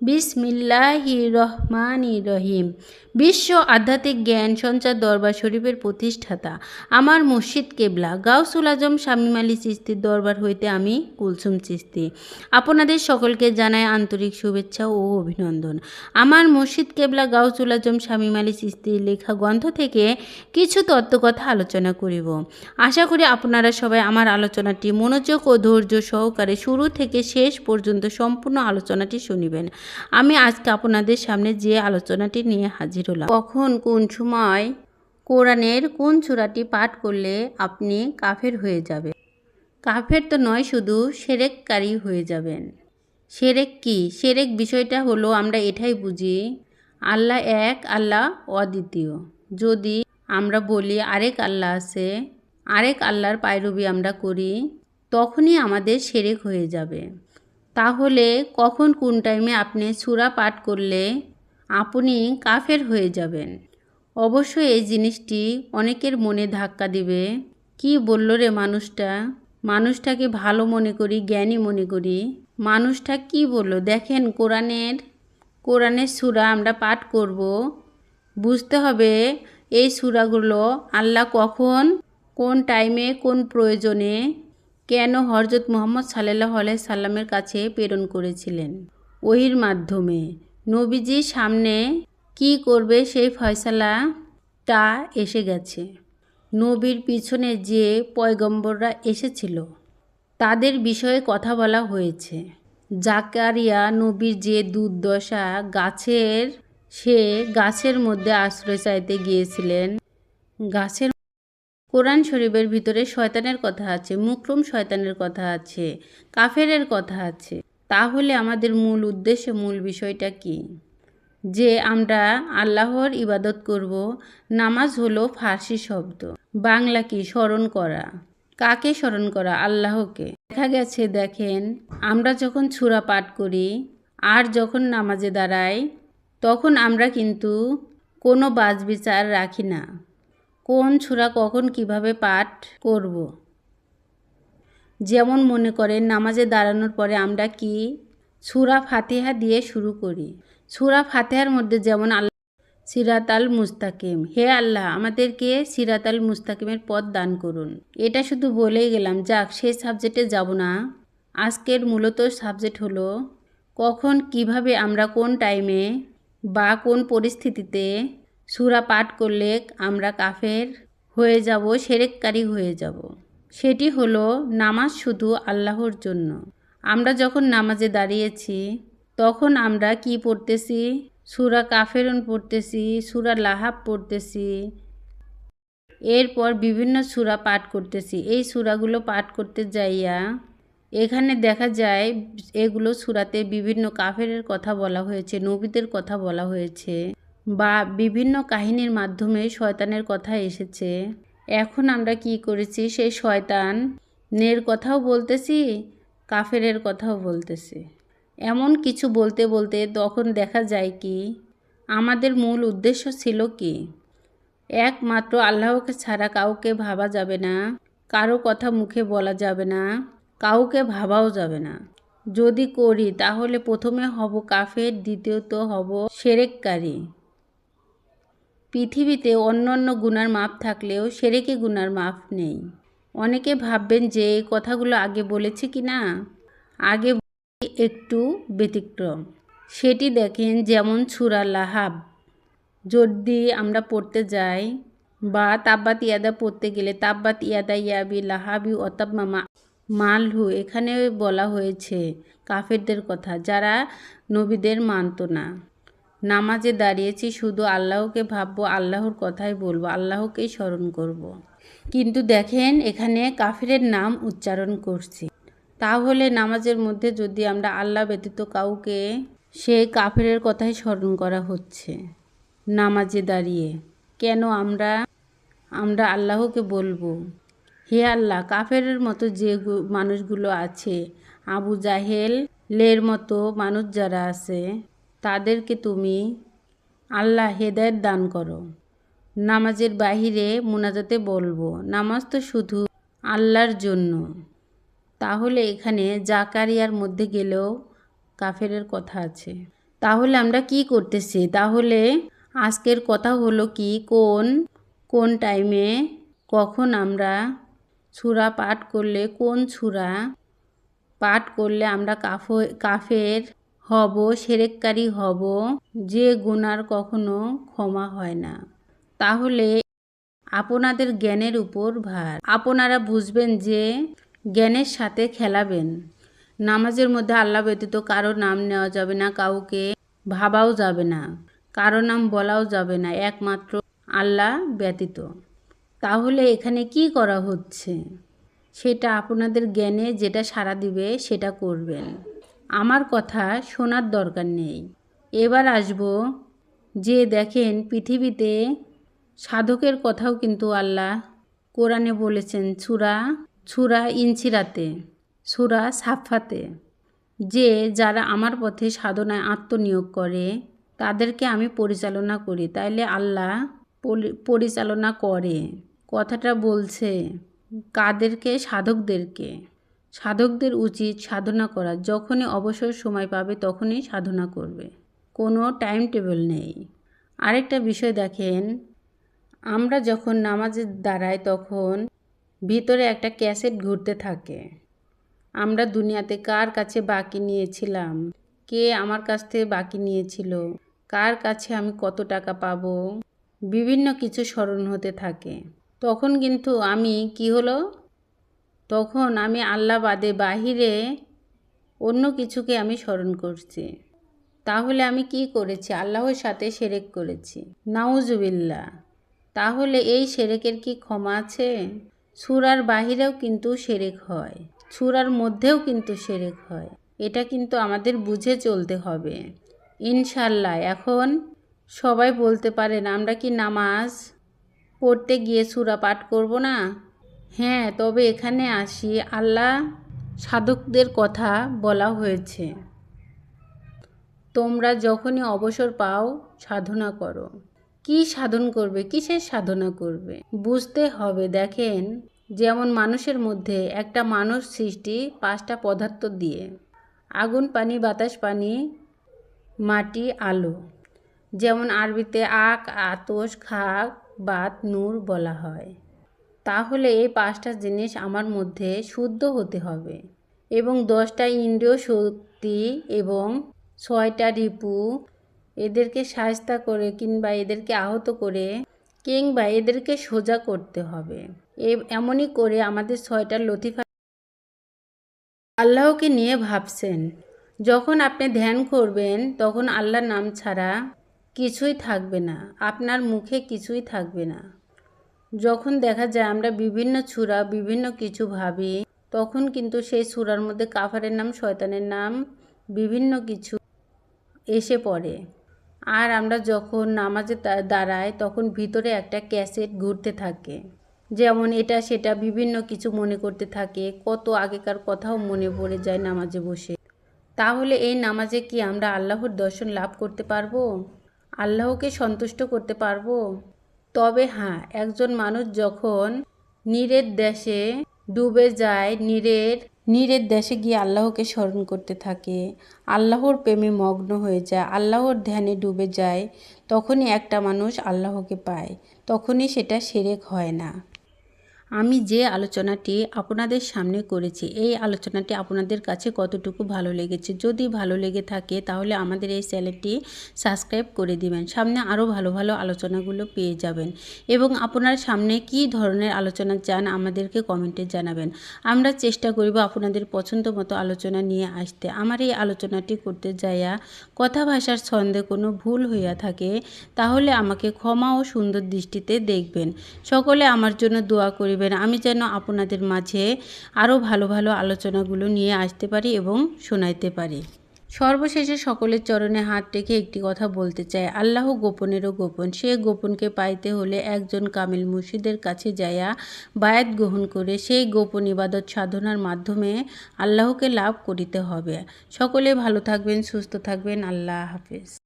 বিসমিল্লাহি রহমানি রহিম বিশ্ব আধ্যাত্মিক জ্ঞান সঞ্চার দরবার শরীফের প্রতিষ্ঠাতা আমার মসজিদ কেবলা। গাউসুল আজম আলী চিস্তির দরবার হইতে আমি কুলসুম চিস্তি আপনাদের সকলকে জানাই আন্তরিক শুভেচ্ছা ও অভিনন্দন। আমার মসজিদ কেবলা গাউসুল আজম আলী চিস্তির লেখা গ্রন্থ থেকে কিছু তত্ত্বকথা আলোচনা করিব। আশা করি আপনারা সবাই আমার আলোচনাটি মনোযোগ ও ধৈর্য সহকারে শুরু থেকে শেষ পর্যন্ত সম্পূর্ণ আলোচনাটি শুনিবেন। আমি আজকে আপনাদের সামনে যে আলোচনাটি নিয়ে হাজির হলাম, কখন কোন সময় কোরআনের কোন চূড়াটি পাঠ করলে আপনি কাফের হয়ে যাবে কাফের তো নয়, শুধু সেরেককারী হয়ে যাবেন। সেরেক কি? সেরেক বিষয়টা হলো আমরা এটাই বুঝি, আল্লাহ এক, আল্লাহ অদ্বিতীয়। যদি আমরা বলি আরেক আল্লাহ আছে, আরেক আল্লাহর পায়রবি আমরা করি, তখনই আমাদের সেরেক হয়ে যাবে। তাহলে কখন কোন টাইমে আপনি সুরা পাঠ করলে আপনি কাফের হয়ে যাবেন? অবশ্যই এই জিনিসটি অনেকের মনে ধাক্কা দিবে। কি বলল রে মানুষটা? মানুষটাকে ভালো মনে করি, জ্ঞানী মনে করি। মানুষটা কি বলল? দেখেন কোরআনের কোরআনের সুরা আমরা পাঠ করব। বুঝতে হবে এই সুরাগুলো আল্লাহ কখন, কোন টাইমে কোন প্রয়োজনে কেন হরজত মোহাম্মদ সাল্লাহ আলাই সাল্লামের কাছে প্রেরণ করেছিলেন? ওহির মাধ্যমে। নবীজির সামনে কি করবে সেই ফয়সালাটা এসে গেছে। নবীর পিছনে যে পয়গম্বররা এসেছিল, তাদের বিষয়ে কথা বলা হয়েছে। জাকারিয়া নবীর যে দুর্দশা গাছের, সে গাছের মধ্যে আশ্রয় চাইতে গিয়েছিলেন। গাছের কোরআন শরীফের ভিতরে শয়তানের কথা আছে মুকরম শয়তানের কথা আছে, কাফেরের কথা আছে। তাহলে আমাদের মূল উদ্দেশ্য, মূল বিষয়টা কি? যে আমরা আল্লাহর ইবাদত করব, নামাজ হলো ফার্সি শব্দ। বাংলা কি? স্মরণ করা। কাকে স্মরণ করা? আল্লাহকে। দেখা গেছে, দেখেন, আমরা যখন ছুরা পাঠ করি আর যখন নামাজে দাঁড়াই, তখন আমরা কিন্তু কোনো বাজ বিচার রাখি না। কোন ছুরা কখন কীভাবে পাঠ করব। যেমন মনে করেন, নামাজে দাঁড়ানোর পরে আমরা কি সুরা ফাতেহা দিয়ে শুরু করি? সুরা ফাতেহার মধ্যে যেমন আল্লাহ সিরাত আল মুস্তাকিম, হে আল্লাহ, আমাদেরকে সিরাত আল মুস্তাকিমের পথ দান করুন। এটা শুধু বলেই গেলাম, যাক, সেই সাবজেক্টে যাব না। আজকের মূলত সাবজেক্ট হলো, কখন কীভাবে আমরা কোন টাইমে বা কোন পরিস্থিতিতে সুরা পাঠ করলে আমরা কাফের হয়ে যাব, সেরেককারী হয়ে যাব। সেটি হলো নামাজ শুধু আল্লাহর জন্য। আমরা যখন নামাজে দাঁড়িয়েছি, তখন আমরা কি পড়তেছি? সুরা কাফেরন পড়তেছি, সুরা লাহাব পড়তেছি। এরপর বিভিন্ন সুরা পাঠ করতেছি। এই সুরাগুলো পাঠ করতে যাইয়া এখানে দেখা যায়, এগুলো সুরাতে বিভিন্ন কাফের কথা বলা হয়েছে, নবীদের কথা বলা হয়েছে। বা বিভিন্ন কাহিনীর মাধ্যমে শয়তানের কথা এসেছে। এখন আমরা কি করেছি? সেই শয়তানের কথাও বলতেছি, কাফেরের কথাও বলতেছি। এমন কিছু বলতে বলতে তখন দেখা যায় কি, আমাদের মূল উদ্দেশ্য ছিল কি? একমাত্র আল্লাহকে ছাড়া কাউকে ভাবা যাবে না, কারও কথা মুখে বলা যাবে না, কাউকে ভাবাও যাবে না। যদি করি তাহলে প্রথমে হব কাফের, দ্বিতীয়ত হব সেরেককারী। পৃথিবীতে অন্য অন্য গুণার মাপ থাকলেও সেরেকে গুনার মাপ নেই। অনেকে ভাববেন যে এই কথাগুলো আগে বলেছি কি না? আগে একটু ব্যতিক্রম। সেটি দেখেন যেমন ছুরা লাহাব। যদি আমরা পড়তে যাই বা তাব্বাত ইয়াদা পড়তে গেলে তাব্বাত ইয়াদা ইয়াবি লাহাবি অতাব মামা মালহু, এখানে বলা হয়েছে কাফেরদের কথা যারা নবীদের মানত না। নামাজে দাঁড়িয়েছি, শুধু আল্লাহকে ভাববো, আল্লাহর কথাই বলব, আল্লাহকেই স্মরণ করব। কিন্তু দেখেন, এখানে কাফিরের নাম উচ্চারণ করছি তাহলে নামাজের মধ্যে যদি আমরা আল্লাহ ব্যতীত কাউকে, সে কাফিরের কথাই স্মরণ করা হচ্ছে, নামাজে দাঁড়িয়ে, কেন আমরা আমরা আল্লাহকে বলব হে আল্লাহ, কাফেরের মতো যে মানুষগুলো আছে, আবু জাহেল লের মতো মানুষ যারা আছে তাদেরকে তুমি আল্লাহ হেদায়ত দান করো। নামাজের বাহিরে মোনাজাতে বলব, নামাজ তো শুধু আল্লাহর জন্য। তাহলে এখানে জাকারিয়ার মধ্যে গেলেও কাফেরের কথা আছে। তাহলে আমরা কি করতেছি? তাহলে আজকের কথা হলো কি, কোন কোন টাইমে কখন আমরা ছুরা পাঠ করলে, কোন ছুরা পাঠ করলে আমরা কাফ, কাফের হব, সেরেককারী হব, যে গুনার কখনো ক্ষমা হয় না। তাহলে আপনাদের জ্ঞানের উপর ভার। আপনারা বুঝবেন যে জ্ঞানের সাথে খেলাবেন। নামাজের মধ্যে আল্লাহ ব্যতীত কারও নাম নেওয়া যাবে না, কাউকে ভাবাও যাবে না, কারও নাম বলাও যাবে না, একমাত্র আল্লাহ ব্যতীত। তাহলে এখানে কি করা হচ্ছে? সেটা আপনাদের জ্ঞানে যেটা সাড়া দিবে সেটা করবেন। আমার কথা শোনার দরকার নেই। এবার আসব যে দেখেন পৃথিবীতে সাধকের কথাও কিন্তু আল্লাহ কোরআনে বলেছেন ছুরা ছুরা ইনছিরাতে সুরা সাফাতে যে যারা আমার পথে সাধনায় আত্মনিয়োগ করে, তাদেরকে আমি পরিচালনা করি। তাইলে আল্লাহ পরি- পরিচালনা করে। কথাটা বলছে কাদেরকে? সাধকদেরকে। সাধকদের উচিত সাধনা করা। যখনই অবসর সময় পাবে, তখনই সাধনা করবে। কোনো টাইম টেবিল নেই। আরেকটা বিষয় দেখেন, আমরা যখন নামাজের দাঁড়াই তখন ভিতরে একটা ক্যাসেট ঘুরতে থাকে। আমরা দুনিয়াতে কার কাছে বাকি নিয়েছিলাম? কে আমার কাছ থেকে বাকি নিয়েছিল? কার কাছে আমি কত টাকা পাবো? বিভিন্ন কিছু স্মরণ হতে থাকে। তখন কিন্তু আমি কি হলো? তখন আমি আল্লাহ বাদে বাহিরে অন্য কিছুকে আমি স্মরণ করছি। তাহলে আমি কি করেছি? আল্লাহর সাথে সেরেক করেছি। নাউজুবিল্লা তাহলে এই সেরেকের কি ক্ষমা আছে? সুরার বাহিরেও কিন্তু সেরেক হয়। সুরার মধ্যেও কিন্তু সেরেক হয়। এটা কিন্তু আমাদের বুঝে চলতে হবে। ইনশাল্লাহ এখন সবাই বলতে পারেন, আমরা কি নামাজ পড়তে গিয়ে সুরা পাঠ করব না? হ্যাঁ তবে এখানে আসি। আল্লাহ সাধকদের কথা বলা হয়েছে। তোমরা যখনই অবসর পাও, সাধনা করো। কি সাধন করবে? কিসের সাধনা করবে? বুঝতে হবে। দেখেন, যেমন মানুষের মধ্যে একটা মানুষ সৃষ্টি পাঁচটা পদার্থ দিয়ে, আগুন, পানি, বাতাস, পানি, মাটি, আলো, যেমন আরবিতে আক, আতস, খাক, বাত, নূর বলা হয়। তাহলে এই পাঁচটা জিনিস আমার মধ্যে শুদ্ধ হতে হবে। এবং দশটা ইন্দ্রিয় শক্তি এবং ছয়টা রিপু এদেরকে সাহস্তা করে কিংবা এদেরকে আহত করে কিংবা এদেরকে সোজা করতে হবে। এমনই করে আমাদের ছয়টা লতিফা আল্লাহকে নিয়ে ভাবছেন। যখন আপনি ধ্যান করবেন, তখন আল্লাহর নাম ছাড়া কিছুই থাকবে না। আপনার মুখে কিছুই থাকবে না। যখন দেখা যায় আমরা বিভিন্ন ছুরা, বিভিন্ন কিছু ভাবি, তখন কিন্তু সেই ছুরার মধ্যে কাফারের নাম, শয়তানের নাম, বিভিন্ন কিছু এসে পড়ে। আর আমরা যখন নামাজে দাঁড়াই, তখন ভিতরে একটা ক্যাসেট ঘুরতে থাকে। যেমন এটা, সেটা বিভিন্ন কিছু মনে করতে থাকে। কত আগেকার কথাও মনে পড়ে যায় নামাজে বসে। তাহলে এই নামাজে কি আমরা আল্লাহর দর্শন লাভ করতে পারব? আল্লাহকে সন্তুষ্ট করতে পারব? তবে হ্যাঁ একজন মানুষ যখন নীরের দেশে ডুবে যায়, নীরের নীরের দেশে গিয়ে আল্লাহকে স্মরণ করতে থাকে, আল্লাহর প্রেমে মগ্ন হয়ে যায়, আল্লাহর ধ্যানে ডুবে যায়, তখনই একটা মানুষ আল্লাহকে পায়, তখনই সেটা সেরেক হয় না। আমি যে আলোচনাটি আপনাদের সামনে করেছি, এই আলোচনাটি আপনাদের কাছে কতটুকু ভালো লেগেছে? যদি ভালো লেগে থাকে, তাহলে আমাদের এই চ্যানেলটি সাবস্ক্রাইব করে দিবেন। সামনে আরও ভালো ভালো আলোচনাগুলো পেয়ে যাবেন। এবং আপনার সামনে কী ধরনের আলোচনা চান, আমাদেরকে কমেন্টে জানাবেন। আমরা চেষ্টা করব আপনাদের পছন্দ মতো আলোচনা নিয়ে আসতে। আমার এই আলোচনাটি করতে যাইয়া কথা ভাষার ছন্দে কোনো ভুল হইয়া থাকে, তাহলে আমাকে ক্ষমা ও সুন্দর দৃষ্টিতে দেখবেন। সকলে আমার জন্য দোয়া করিবেন। আমি যেন আপনাদের মাঝে আরও ভালো ভালো আলোচনাগুলো নিয়ে আসতে পারি এবং শোনাইতে পারি। সর্বশেষে সকলের চরণে হাত রেখে একটি কথা বলতে চাই। আল্লাহ গোপনেরও গোপন। সে গোপনকে পাইতে হলে একজন কামিল মুর্শিদের কাছে যাইয়া বায়াত গ্রহণ করে সেই গোপন ইবাদত সাধনার মাধ্যমে আল্লাহকে লাভ করিতে হবে। সকলে ভালো থাকবেন, সুস্থ থাকবেন। আল্লাহ হাফেজ।